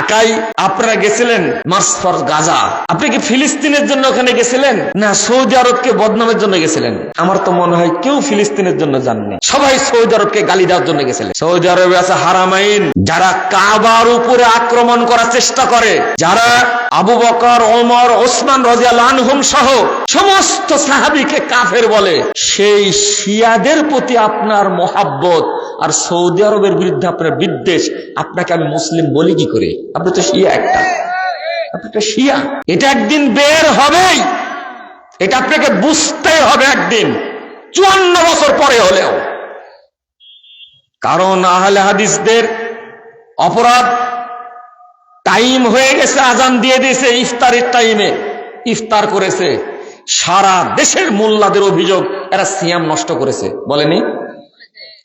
ঢাকায় আপনারা গেছিলেন মার্চ ফর গাজা। আপনি কি ফিলিস্তিনের জন্য ওখানে গেছিলেন? না, সৌদি আরবকে বদনামের জন্য গেছিলেন? আমার তো মনে হয় কেউ ফিলিস্তিনের জন্য যাননি। সবাই সৌদি আরবকে গালি দেওয়ার জন্য গেছিলেন। সৌদি আরবে আছে হারামাইন, যারা কাবার উপরে আক্রমণ করার চেষ্টা করে, যারা আবু বকর, ওমর, ওসমান রাজিয়াল আনহুম সহ সমস্ত সাহাবিকে কাফের বলে, সেই শিয়াদের প্রতি আপনার মহাব্বত আর সৌদি আরবের বিরুদ্ধে আপনার বিদ্বেষ, আপনাকে আমি মুসলিম বলি কি করে? আপনি তো শিয়া একটা। আপনি শিয়া। এটা একদিন বের হবেই। এটা আপনাকে বুঝতেই হবে একদিন। চুয়ান্ন বছর পরে হলেও। কারণ আহলে হাদিসদের অপরাধ টাইম হয়ে গেছে, আজান দিয়ে দিয়েছে, ইফতারের টাইমে। ইফতার করেছে। সারা দেশের মোল্লাদের অভিযোগ, এরা সিয়াম নষ্ট করেছে। বলেনি?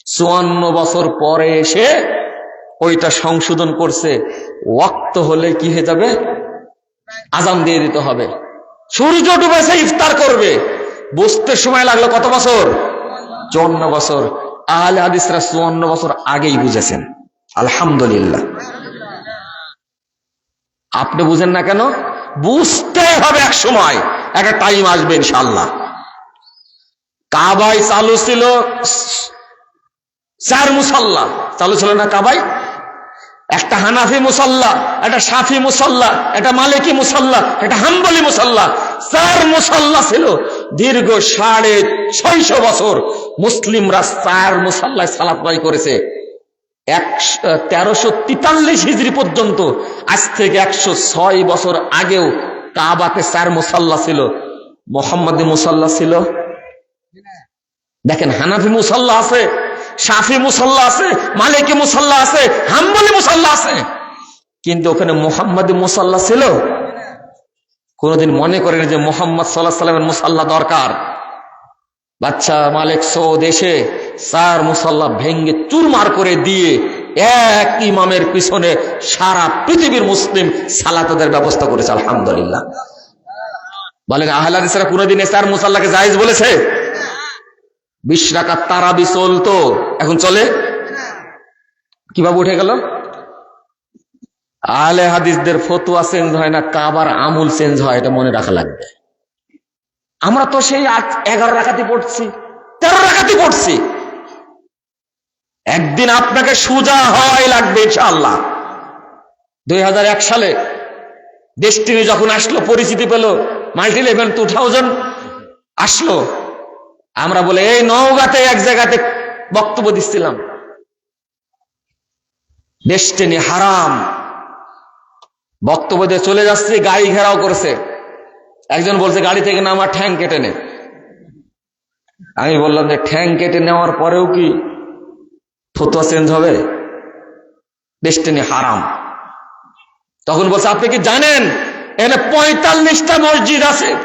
চুয়ান্ন বছর পরে এসে ওইটা সংশোধন করছে। ওয়াক্ত হলে কি হয়ে যাবে? আজান দিয়ে দিতে হবে। সূর্য ডুবেছে, ইফতার করবে। বুঝতে সময় লাগল কত বছর? চুয়ান্ন বছর। আহলে হাদিসরা চুয়ান্ন বছর আগেই বুঝেছেন। আলহামদুলিল্লাহ। আপনি বুঝেন না কেন? বুঝতে হবে এক সময়। একটা টাইম আসবে ইনশাল্লাহ কাবাই চালু ছিল চার মুসাল্লা। চালু ছিল না কাবাই একটা হানাফি মুসাল্লা, একটা সাফি মুসাল্লা, একটা মালিকি মুসাল্লা, একটা হাম্বলি মুসাল্লা। চার মুসাল্লা ছিল। দীর্ঘ সাড়ে ছয়শো বছর মুসলিমরা চার মুসাল্লায় সালাত বাই করেছে। একশো তেরোশো তেতাল্লিশ হিজড়ি পর্যন্ত, আজ থেকে একশো ছয় বছর আগেও কাবাতে চার মুসাল্লা ছিল। মোহাম্মদ মুসাল্লা ছিল? দেখেন, হানাফি মুসাল্লা আছে সাফি মুসাল্লা আছে, মালিকি মুসাল্লা আছে, হাম্বলি মুসাল্লা আছে। কিন্তু ওখানে মোহাম্মদ মুসাল্লা ছিল? কোনোদিন মনে করেন যে মোহাম্মদ সাল্লাহ সাল্লামের মুসাল্লা দরকার। বাচ্চা মালিক সৌদ এসে চার মুসাল্লা ভেঙ্গে চুরমার করে দিয়ে এক ইমামের পিছনে সারা পৃথিবীর মুসলিম সালাতাদের ব্যবস্থা করেছে, আলহামদুলিল্লাহ। বলেন আহলাদিসরা কোনোদিন এ চার মুসাল্লাকে জায়েজ বলেছে? বিশ রাকাত তারাবি চলতো। এখন চলে? কীভাবে উঠে গেল? আলে হাদিসদের ফতুয়া চেঞ্জ হয় না, কাবার আমুল চেঞ্জ হয়, এটা মনে রাখা লাগবে। আমরা তো সেই এগারো রাখাতে পড়ছি, তেরো রাখাতে পড়ছি। একদিন আপনাকে সোজা হওয়াই লাগবে ইনশাআল্লাহ। দুই হাজার এক সালে ডেস্টিনি যখন আসলো, পরিচিতি পেল মাল্টি লেভেল টু থাউজেন্ড আসলো। আমরা বলে, এই নওগাঁতে এক জায়গাতে বক্তব্য দিচ্ছিলাম। ডেস্টিনি হারাম। বক্তব্য দিয়ে চলে যাচ্ছে, গাড়ি ঘেরাও করছে। একজন বলছে, গাড়ি থেকে নামা ঠ্যাং কেটে নে। আমি বললাম যে, ঠ্যাং কেটে নেওয়ার পরেও কি ফতোয়া চেঞ্জ হবে? ডেস্টিনি হারাম। তখন বলছে, আপনি কি জানেন? এখানে পঁয়তাল্লিশটা মসজিদ আছে।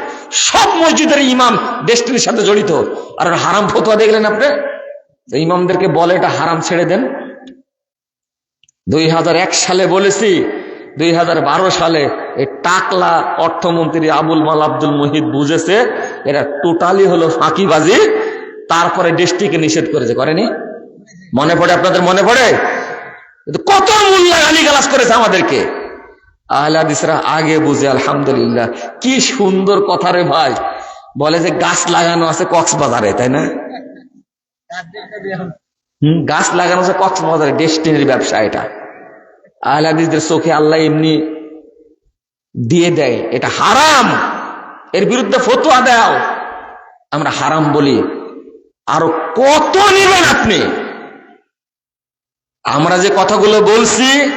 সব মসজিদের ইমাম ডেস্টিনির সাথে জড়িত। আর হারাম ফতোয়া দেখলেন আপনি? ইমামদেরকে বলে এটা হারাম ছেড়ে দেন। দুই হাজার এক সালে বলেছি, দুই হাজার বারো সালে এই টাকলা অর্থমন্ত্রী আবুল মাল আব্দুল মুহিদ বুঝেছে, এরা টোটালি হলো ফাঁকিবাজি, তারপরে দেশটিকে নিষেধ করেছে। করেনি? মনে পড়ে আপনাদের মনে পড়ে? কত মূল্য গালি গালাস করেছে আমাদেরকে। আহলাদিসরা আগে বুঝে, আলহামদুলিল্লাহ। কি সুন্দর কথা রে ভাই। বলে যে গাছ লাগানো আছে কক্সবাজারে, তাই না? হম, গাছ লাগানো আছে কক্সবাজারে, ডেস্টিনির ব্যবসা এটা। আহলাদিসদের চোখে আল্লাহ এমনি দিয়ে দেয়, এটা হারাম। এর বিরুদ্ধে ফতোয়া দাও। আমরা হারাম বলি। আরও কত নেবেন আপনি? আমরা যে কথাগুলো বলছি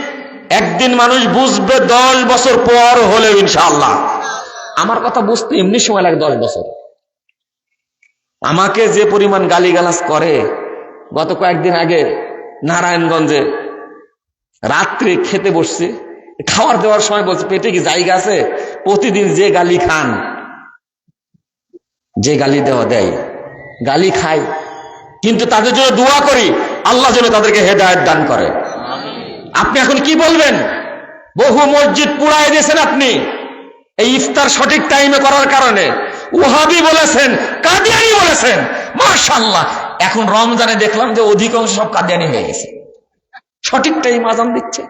একদিন মানুষ বুঝবে দশ বছর পর হলে ইনশাআল্লাহ। আমার কথা বুঝতে এমনি সময় লাগে দশ বছর। আমাকে যে পরিমাণ গালিগালাজ করে গত কয়েকদিন আগে নারায়ণগঞ্জে রাত্রে খেতে বসছি খাওয়ার দেওয়ার সময় বলছে পেটে কি জায়গা আছে? প্রতিদিন যে গালি খান যে গালি দেওয়া দেয় গালি খাই। কিন্তু তাদের জন্য দোয়া করি আল্লাহ যেন তাদেরকে হেদায়ত দান করে। আপনি এখন কি বলবেন? বহু মসজিদ পুড়াই দিয়েছেন আপনি। এই ইফতার সঠিক টাইমে করার কারণে। ওহাবি বলেছেন, কাদিয়ানি বলেছেন। মার্শাল্লাহ এখন রমজানে দেখলাম যে অধিকাংশ সব কাদিয়ানি হয়ে গেছে। সঠিক টাইম আজান দিচ্ছে।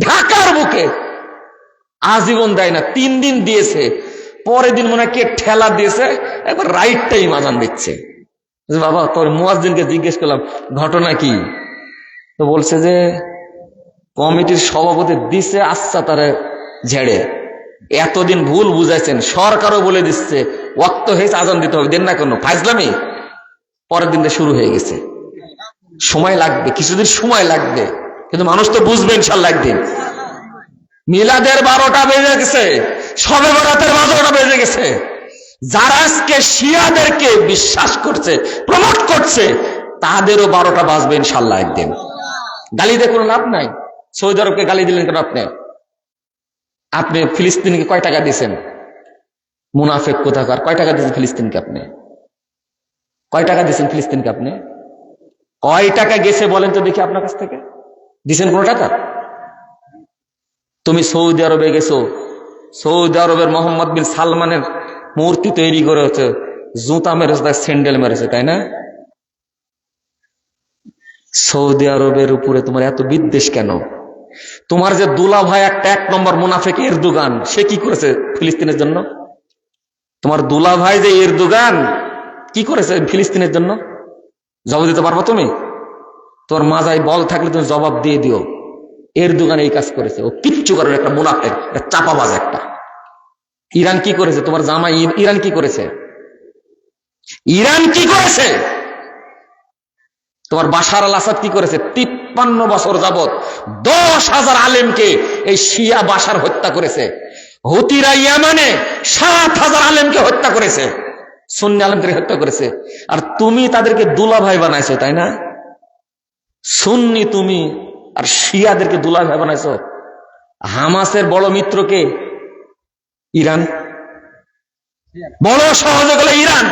ঢাকার বুকে আজীবন দেয় না, তিন দিন দিয়েছে। পরের দিন মনে কে ঠেলা দিয়েছে, একবার রাইট টাইম আজান দিচ্ছে। বাবা, তোর মুয়াজ্জিনকে জিজ্ঞেস করলাম, ঘটনা কি? তো বলছে যে কমিটির সভাপতি দিছে আচ্ছা তারে ঝেড়ে। এতদিন ভুল বুঝাইছেন, সরকারও বলে দিচ্ছে, ওয়াক্ত হয়েছে, আজান দিতে হবে, দেন না কেন? ফাইজলামি? পরের দিনটা শুরু হয়ে গেছে। সময় লাগবে, কিছুদিন সময় লাগবে, কিন্তু মানুষ তো বুঝবে ইনশাল্লাহ একদিন। মিলাদের বারোটা বেজে গেছে, সবে বরাতের বারোটা বেজে গেছে। যারা আজকে শিয়াদেরকে বিশ্বাস করছে প্রমোট করছে, তাদেরও বারোটা বাজবে ইনশাল্লাহ একদিন। গালি দিয়ে কোনো লাভ নাই। সৌদি আরবকে গালি দিলেন কেন আপনি? আপনি ফিলিস্তিনকে কয় টাকা দিয়েছেন? মুনাফেক কোথাকার? কয় টাকা দিয়েছেন ফিলিস্তিনকে আপনি? কয় টাকা দিয়েছেন ফিলিস্তিনকে আপনি? কয় টাকা গেছে বলেন তো দেখি আপনার কাছ থেকে। দিছেন কোনো টাকা? তুমি সৌদি আরবে গেছো। সৌদি আরবের মোহাম্মদ বিন সালমানের মূর্তি তৈরি করে হচ্ছে, জুতা মেরেছে তার স্যান্ডেল মেরেছে, তাই না? সৌদি আরবের উপরে তোমার এত বিদ্বেষ কেন? তোমার যে দুলা ভাই একটা এক নম্বর মুনাফেক এরদুগান, সে কি করেছে ফিলিস্তিনের জন্য? তোমার দুলা ভাই যে এরদুগান, কি করেছে ফিলিস্তিনের জন্য? জবাব দিতে পারব তুমি? তোর মাজায় বল থাকলে তুমি জবাব দিয়ে দিও। এর দোকানে এই কাজ করেছে। ও কিচ্ছু করার একটা মুনাফেক চাপাবাজ একটা। ইরান কি করেছে? তোমার জামাই ইরান কি করেছে? ইরান কি করেছে? তোমার বাশার আল আসাদ কি করেছে? তিপ্পান্ন বছর যাবত দশ হাজার আলেমকে এই শিয়া বাশার হত্যা করেছে। হুতিরা ইয়ামানে সাত হাজার আলেমকে হত্যা করেছে। সুন্নি আলেমকে হত্যা করেছে। আর তুমি তাদেরকে দুলা ভাই বানাইছো, তাই না? সুন্নি তুমি আর শিয়াদেরকে দুলা ভাই বানাইছো। হামাসের বড় মিত্রকে ইরান। বড় সহযোগ হলো ইরান।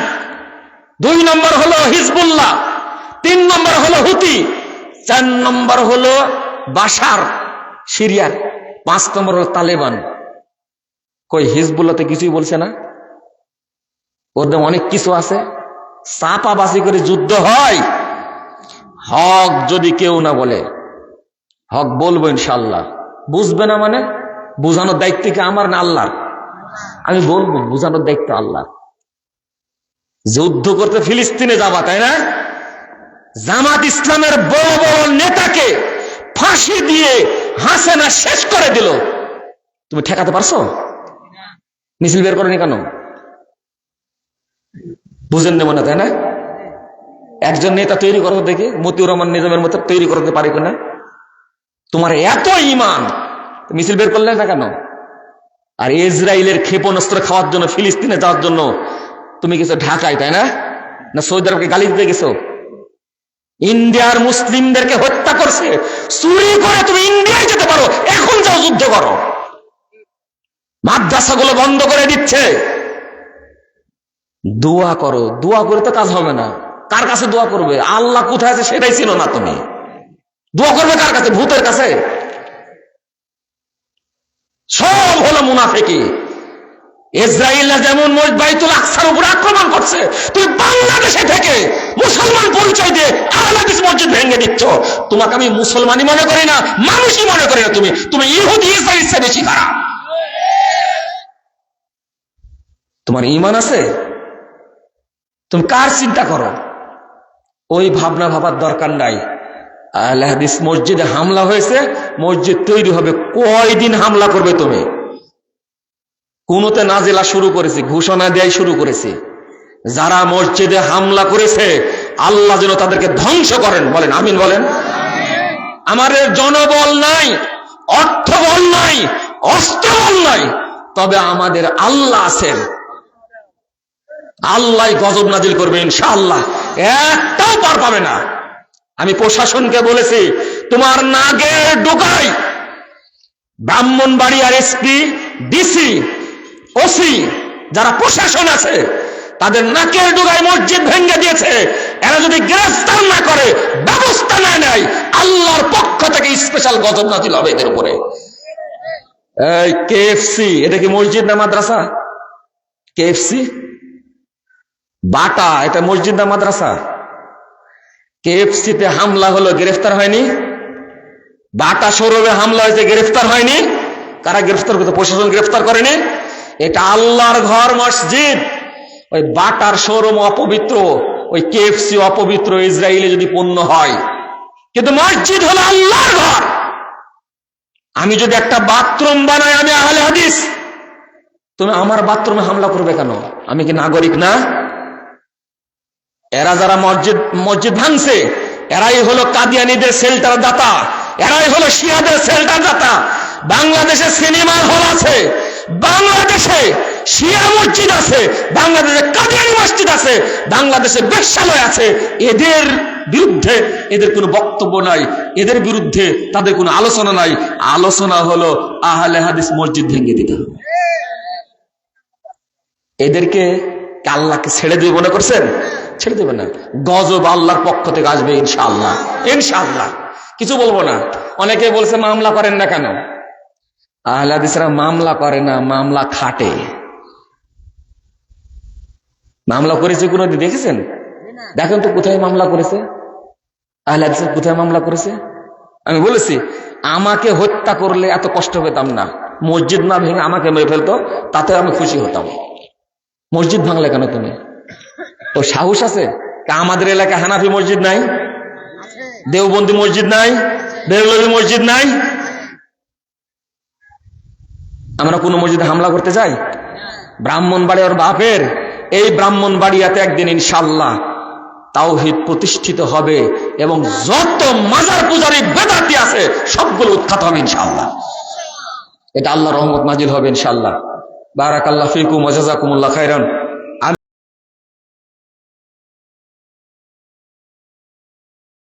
দুই নম্বর হলো হিজবুল্লাহ। তিন নম্বর হলো হুতি। চার নম্বর হলো বাসার, সিরিয়ার। পাঁচ নম্বর হলো তালেবান। কই হিজবুল্লাতে কিছুই বলছে না? ওদের অনেক কিছু আছে। চাপাবাসি করে যুদ্ধ হয়। হক যদি কেউ না বলে, হক বলব ইনশাল্লাহ বুঝবে না মানে? বুঝানোর দায়িত্ব কি আমার না আল্লাহর? আমি বলব, বুঝানোর দায়িত্ব আল্লাহ যুদ্ধ করতে ফিলিস্তিনে যাবা, তাই না? জামাত ইসলামের বড় বড় নেতাকে ফাঁসি দিয়ে হাসেনা শেষ করে দিল। তুমি ঠেকাতে পারছ? মিছিল বের করেনি কেন? বুঝেন নেব না, তাই না? একজন নেতা তৈরি করো দেখি, মতিউর রহমান নিজামের মতো তৈরি করতে পারি কিনা? তোমার এত ইমান মিছিল বের করলে না কেন? আর ইসরায়েলের ক্ষেপণাস্ত্র খাওয়ার জন্য, ফিলিস্তিনে যাওয়ার জন্য তুমি গেছো ঢাকায়, তাই না? না সৌদি আরবকে গালি দিতে গেছো? ইন্ডিয়ার মুসলিমদেরকে হত্যা করছে। চুরি করে তুমি ইন্ডিয়ায় যেতে পারো। এখন যাও যুদ্ধ করো। মাদ্রাসাগুলো বন্ধ করে দিচ্ছে। দোয়া করো। দোয়া করে তো কাজ হবে না। কার কাছে দোয়া করবে? আল্লাহ কোথায় আছে সেটাই ছিল না তুমি। দোয়া করবে কার কাছে? ভূতের কাছে? সব হলো মুনাফেকি। ইসরায়েল যেমন বাইতুল আকসার উপর আক্রমণ করছে, তুমি বাংলাদেশে থেকে মুসলমান পরিচয় দিয়ে আহলাদিস মসজিদ ভেঙে দিচ্ছ। তোমাকে আমি মুসলমানই মনে করি না, মানুষই মনে করি না তুমি। তুমি ইহুদি বেশি খারাপ। তোমার ইমান আছে? তুমি কার চিন্তা করো? ওই ভাবনা ভাবার দরকার নাই। মসজিদে হামলা হয়েছে, মসজিদ তৈরি হবে। কয়দিন হামলা করবে তুমি? কোনোতে নাজেলা শুরু করেছে, ঘোষণা দেয় শুরু করেছে। যারা মসজিদে হামলা করেছে, আল্লাহ যেন তাদেরকে ধ্বংস করেন। বলেন, আমিন বলেন। আমাদের জনবল নাই, অর্থবল নাই, অস্ত্রবল নাই, তবে আমাদের আল্লাহ আছেন। আল্লাহ গজব নাজিল করবে, ইনশাআল্লাহ। একটাও পার পাবে না। আমি প্রশাসনকে বলেছি, তোমার নাগের ডোকাই ব্রাহ্মণবাড়ি আর এসপি, ডিসি ওসি, যারা প্রশাসন আছে, তাদের নাকের ডুগায় মসজিদ ভেঙে দিয়েছে। এরা যদি গ্রেফতার না করে, ব্যবস্থা না নেয় আল্লাহর পক্ষ থেকে স্পেশাল গজব নাজিল হবে এদের উপরে। এই কেএফসি, এটা কি মসজিদ না মাদ্রাসা? কেএফসি? বাটা, এটা মসজিদ না মাদ্রাসা? কেএফসি তে হামলা হলো, গ্রেফতার হয়নি? বাটা শোরুমে হামলা হয়েছে, গ্রেফতার হয়নি? কারা গ্রেফতার করতে প্রশাসন গ্রেফতার করেনি? এটা আল্লাহর ঘর মসজিদ। ওই বাটার শোরুম অপবিত্র, ওই কেএফসি অপবিত্র ইসরায়েলে যদি পণ্য হয়। কিন্তু মসজিদ হলো আল্লাহর ঘর। আমি যদি একটা বাথরুম বানাই, আমি আহলে হাদিস। তুমি আমার বাথরুমে হামলা করবে কেন? আমি কি নাগরিক না? এরা যারা মসজিদ মসজিদ ভাঙছে, এরাই হলো কাদিয়ানিদের সেল্টার দাতা। এরাই হলো শিয়াদের সেল্টার দাতা। বাংলাদেশে সিনেমা হল আছে। বাংলাদেশে শিয়া মসজিদ আছে, বাংলাদেশে কাদিয়ানি মসজিদ আছে, বাংলাদেশে বেশ্যালয় আছে, এদের বিরুদ্ধে এদের কোনো বক্তব্য নাই, এদের বিরুদ্ধে তাদের কোনো আলোচনা নাই। আলোচনা হলো আহলে হাদিস মসজিদ ভেঙে দিতে হবে। এদেরকে আল্লাহকে ছেড়ে দেবে মনে করছেন? ছেড়ে দেবে না। গজব আল্লাহর পক্ষ থেকে আসবে ইনশাআল্লাহ। ইনশাআল্লাহ। কিছু বলব না। অনেকে বলছে মামলা করেন না কেন? আহলাদিসরা মামলা করে না, মামলা খাটে। মামলা করেছে কোনোদিন দেখেছেন? দেখেন তো কোথায় মামলা করেছে। আহলাদিসের কোথায় মামলা করেছে? আমি বলেছি, আমাকে হত্যা করলে এত কষ্ট পেতাম না। মসজিদ না ভেঙে আমাকে মেরে ফেলতো, তাতে আমি খুশি হতাম। মসজিদ ভাঙলে কেন তুমি? ও সাহস আছে? আমাদের এলাকায় হানাফি মসজিদ নাই? দেওবন্দি মসজিদ নাই? বেরলভি মসজিদ নাই? আমরা কোনো মসজিদে হামলা করতে চাই? ব্রাহ্মণ বাড়ি ওর বাপের। এই ব্রাহ্মণ বাড়িয়াতে একদিন ইনশাল্লাহ তাওহিদ প্রতিষ্ঠিত হবে এবং যত মাজার পূজারি বেদাতি আছে, সবগুলো উৎখাত হবে ইনশাল্লাহ এটা আল্লাহ রহমত নাজিল হবে ইনশাল্লাহ বারাকাল্লাহ ফিকুম ওজাজাকুমুল্লাহ খাইরান